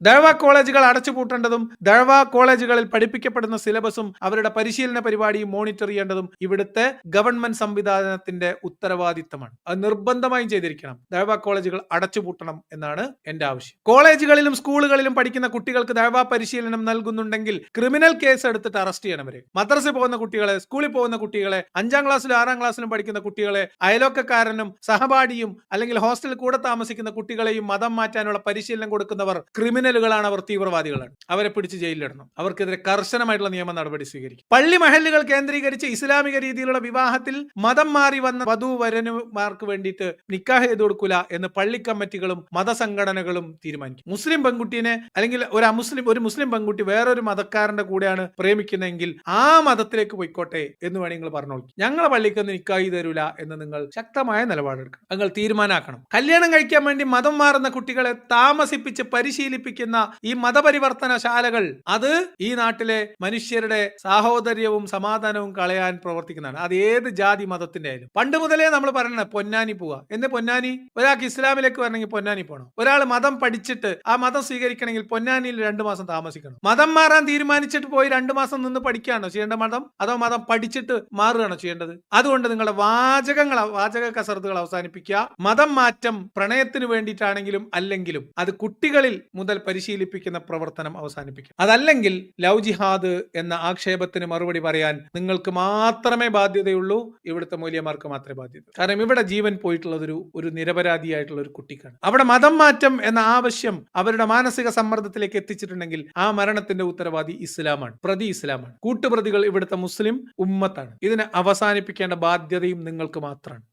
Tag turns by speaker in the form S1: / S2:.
S1: ദഴവ കോളേജുകൾ അടച്ചുപൂട്ടേണ്ടതും ദഴവ കോളേജുകളിൽ പഠിപ്പിക്കപ്പെടുന്ന സിലബസും അവരുടെ പരിശീലന പരിപാടിയും മോണിറ്റർ ചെയ്യേണ്ടതും ഇവിടുത്തെ ഗവൺമെന്റ് സംവിധാനത്തിന്റെ ഉത്തരവാദിത്തമാണ്. അത് നിർബന്ധമായും ചെയ്തിരിക്കണം. ദഴവ കോളേജുകൾ അടച്ചുപൂട്ടണം എന്നാണ് എന്റെ ആവശ്യം. കോളേജുകളിലും സ്കൂളുകളിലും പഠിക്കുന്ന കുട്ടികൾക്ക് ദഴവ പരിശീലനം നൽകുന്നുണ്ടെങ്കിൽ ക്രിമിനൽ കേസ് എടുത്തിട്ട് അറസ്റ്റ് ചെയ്യണം അവരെ മദ്രസയിൽ പോകുന്ന കുട്ടികളെ സ്കൂളിൽ പോകുന്ന കുട്ടികളെ അഞ്ചാം ക്ലാസ്സിലും ആറാം ക്ലാസ്സിലും പഠിക്കുന്ന കുട്ടികളെ അയലോക്കക്കാരനും സഹപാഠിയും അല്ലെങ്കിൽ ഹോസ്റ്റലിൽ കൂടെ താമസിക്കുന്ന കുട്ടികളെയും മതം മാറ്റാനുള്ള പരിശീലനം കൊടുക്കുന്നവർ ക്രിമിനലുകളാണ് അവർ തീവ്രവാദികളാണ്. അവരെ പിടിച്ച് ജയിലിലിടണം. അവർക്കെതിരെ കർശനമായിട്ടുള്ള നിയമ നടപടി സ്വീകരിക്കും. പള്ളി മഹലുകൾ കേന്ദ്രീകരിച്ച് ഇസ്ലാമിക രീതിയിലുള്ള വിവാഹത്തിൽ മതം മാറി വന്ന വധു വരനുമാർക്ക് വേണ്ടിയിട്ട് നിക്കാഹ് ചെയ്ത് കൊടുക്കൂല എന്ന് പള്ളി കമ്മിറ്റികളും മതസംഘടനകളും തീരുമാനിക്കും. മുസ്ലിം പെൺകുട്ടീനെ അല്ലെങ്കിൽ ഒരു അമുസ്ലിം ഒരു മുസ്ലിം പെൺകുട്ടി വേറൊരു മതക്കാരന്റെ കൂടെയാണ് പ്രേമിക്കുന്നതെങ്കിൽ ആ മതത്തിലേക്ക് പോയിക്കോട്ടെ എന്ന് വേണമെങ്കിൽ നിങ്ങൾ പറഞ്ഞോളൂ ഞങ്ങളെ പള്ളിക്ക് ഒന്ന് നിക്കാഹി തരൂല എന്ന് നിങ്ങൾ ശക്തമായ നിലപാടെടുക്കണം. നിങ്ങൾ തീരുമാനമാക്കണം കല്യാണം കഴിക്കാൻ വേണ്ടി മതം മാറുന്ന കുട്ടികളെ താമസിപ്പിച്ച് പരിശീലിപ്പിക്കുന്ന ഈ മതപരിവർത്തന ശാലകൾ അത് ഈ നാട്ടിലെ മനുഷ്യരുടെ സാഹോദര്യവും സമാധാനവും കളയാൻ പ്രവർത്തിക്കുന്നതാണ്. അത് ഏത് ജാതി മതത്തിന്റെ ആയാലും. പണ്ട് മുതലേ നമ്മൾ പറയണത് പൊന്നാനി പോവുക. എന്ത് പൊന്നാനി? ഒരാൾക്ക് ഇസ്ലാമിലേക്ക് വരണമെങ്കിൽ പൊന്നാനി പോകണം ഒരാൾ മതം പഠിച്ചിട്ട് ആ മതം സ്വീകരിക്കണമെങ്കിൽ പൊന്നാനിയിൽ രണ്ടു മാസം താമസിക്കണം. മതം മാറാൻ തീരുമാനിച്ചിട്ട് പോയി രണ്ടു മാസം നിന്ന് പഠിക്കുകയാണോ ചെയ്യേണ്ട മതം? അതോ മതം പഠിച്ചിട്ട് മാറുകയാണോ ചെയ്യേണ്ടത്? അതുകൊണ്ട് നിങ്ങളുടെ വാചകങ്ങൾ വാചക കസർത്തുകൾ അവസാനിപ്പിക്കുക. മതം മാറ്റം പ്രണയത്തിന് വേണ്ടിയിട്ടാണെങ്കിലും അല്ലെങ്കിലും അത് കുട്ടികളിൽ മുതൽ പരിശീലിപ്പിക്കുന്ന പ്രവർത്തനം അവസാനിപ്പിക്കും. അതല്ലെങ്കിൽ ലവ് ജിഹാദ് എന്ന ആക്ഷേപത്തിന് മറുപടി പറയാൻ നിങ്ങൾക്ക് മാത്രമേ ബാധ്യതയുള്ളൂ ഇവിടുത്തെ മൂല്യമാർക്ക് മാത്രമേ ബാധ്യത കാരണം ഇവിടെ ജീവൻ പോയിട്ടുള്ളത് ഒരു ഒരു നിരപരാധിയായിട്ടുള്ള ഒരു കുട്ടിക്കാണ്. അവിടെ മതം മാറ്റം എന്ന ആവശ്യം അവരുടെ മാനസിക സമ്മർദ്ദത്തിലേക്ക് എത്തിച്ചിട്ടുണ്ടെങ്കിൽ ആ മരണത്തിന്റെ ഉത്തരവാദി ഇസ്ലാമാണ് പ്രതി ഇസ്ലാമാണ്. കൂട്ടുപ്രതികൾ ഇവിടുത്തെ മുസ്ലിം ഉമ്മത്താണ്. ഇതിനെ അവസാനിപ്പിക്കേണ്ട ബാധ്യതയും നിങ്ങൾക്ക് മാത്രമാണ്.